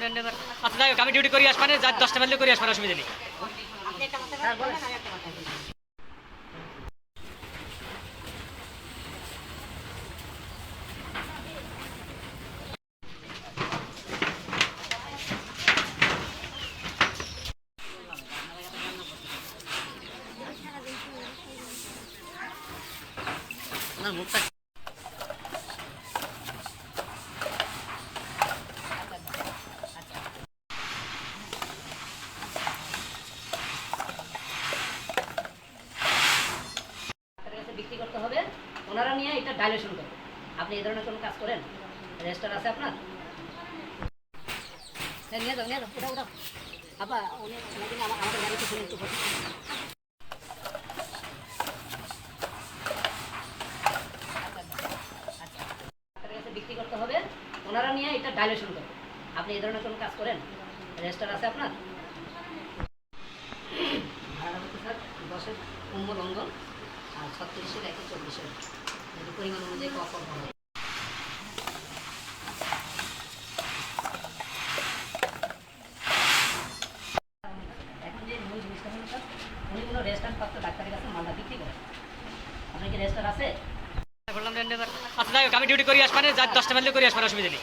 যে এবার আচ্ছা যাই হোক আমি ডিউটি করে আসবানে যা দশটা বাজলে করে আসবার অসুবিধা নেই। মুখটা হবে ওনারা নিয়ে এটা ডাইলেশন করবে আপনি এই ধরনের কোনো কাজ করেন? রেজিস্টার আছে আপনার? হ্যাঁ নিয়ে একটু কাছে বিক্রি করতে হবে, ওনারা নিয়ে এটা ডাইলেশন করবে আপনি এই ধরনের কোনো কাজ করেন? রেজিস্টার আছে আপনার? পরিমাণ অনুযায়ী কখন হবে। এখন যে মূল জিনিসটা হলো উনি কোনো রেজিস্ট্যান্ট প্রাপ্ত ডাক্তারের কাছে মালটা বিক্রি করেন। আপনার কি রেজিস্টার আছে? বললাম আচ্ছা যাই হোক আমি ডিউটি করে আসবানে যা দশটা বাজলে করে আসবার অসুবিধা নেই।